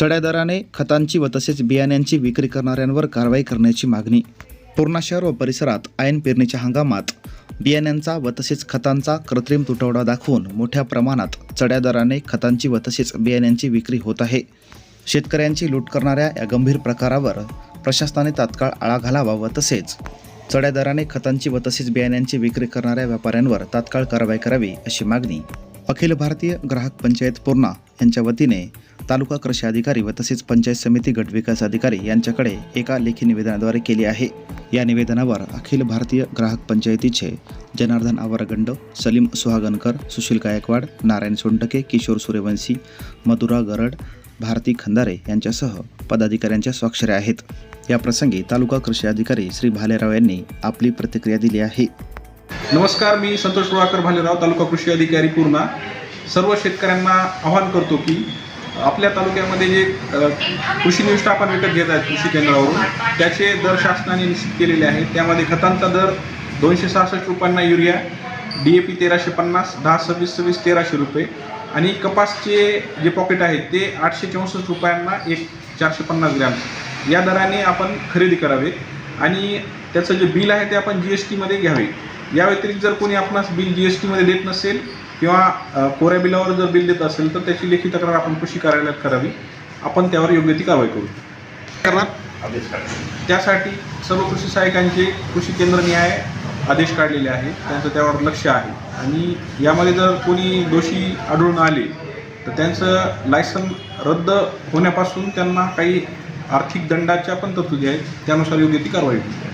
चढ्या दराने खतांची व तसेच बियाण्यांची विक्री करणाऱ्यांवर कारवाई करण्याची मागणी. पूर्णा शहर व परिसरात ऐन पेरणीच्या हंगामात बियाण्यांचा व तसेच खतांचा कृत्रिम तुटवडा दाखवून मोठ्या प्रमाणात चढ्या दराने खतांची व तसेच बियाण्यांची विक्री होत आहे. शेतकऱ्यांची लूट करणाऱ्या या गंभीर प्रकारावर प्रशासनाने तात्काळ आळा घालावा व तसेच चढ्या दराने खतांची व तसेच बियाण्यांची विक्री करणाऱ्या व्यापाऱ्यांवर तात्काळ कारवाई करावी अशी मागणी अखिल भारतीय ग्राहक पंचायत पूर्णा यांच्या वतीने तालुका कृषी अधिकारी व तसेच पंचायत समिती गट विकास अधिकारी यांच्याकडे एका लेखी निवेदनाद्वारे केली आहे. या निवेदनावर अखिल भारतीय ग्राहक पंचायतीचे जनार्दन आवरगंड सलीम सुहागनकर सुशील गायकवाड नारायण सोनटके किशोर सूर्यवंशी मधुरा गरड भारती खंदारे यांच्यासह पदाधिकाऱ्यांच्या स्वाक्षऱ्या आहेत. या प्रसंगी तालुका कृषी अधिकारी श्री भालेराव यांनी आपली प्रतिक्रिया दिली आहे. नमस्कार मी संतोष रुळाकर भालेराव तालुका कृषी अधिकारी पूर्णा. सर्व शेतकऱ्यांना आवाहन करतो की आपल्या तालुक्यामध्ये जे कृषी निविष्ठा आपण विकत घेत आहेत कृषी केंद्रावरून त्याचे दर शासनाने निश्चित केलेले आहेत. त्यामध्ये खतांचा दर दोनशे सहासष्ट रुपयांना युरिया डी ए पी तेराशे पन्नास दहा सव्वीस सव्वीस तेराशे रुपये. आणि कपासचे जे पॉकेट आहेत ते आठशे चौसष्ट रुपयांना एक चारशे पन्नास ग्रॅम या दराने आपण खरेदी करावे. आणि त्याचं जे बिल आहे ते आपण जी एस टीमध्ये घ्यावे. या व्यतिरिक्त जर कोणी आपणास बिल जी एस टीमध्ये देत नसेल किंवा कोऱ्या बिलावर जर बिल देत असेल तर त्याची लेखी तक्रार आपण कृषी कार्यालयात करावी? आपण त्यावर योग्य ती कारवाई करू. करणार? त्यासाठी सर्व कृषी सहाय्यकांचे कृषी केंद्र न्याय आदेश काढलेले आहेत. त्यांचं त्यावर लक्ष आहे. आणि यामध्ये जर कोणी दोषी आढळून आले तर त्यांचं लायसन रद्द होण्यापासून त्यांना काही आर्थिक दंडाच्या पण तरतुदी आहेत. त्यानुसार योग्य ती कारवाई होईल.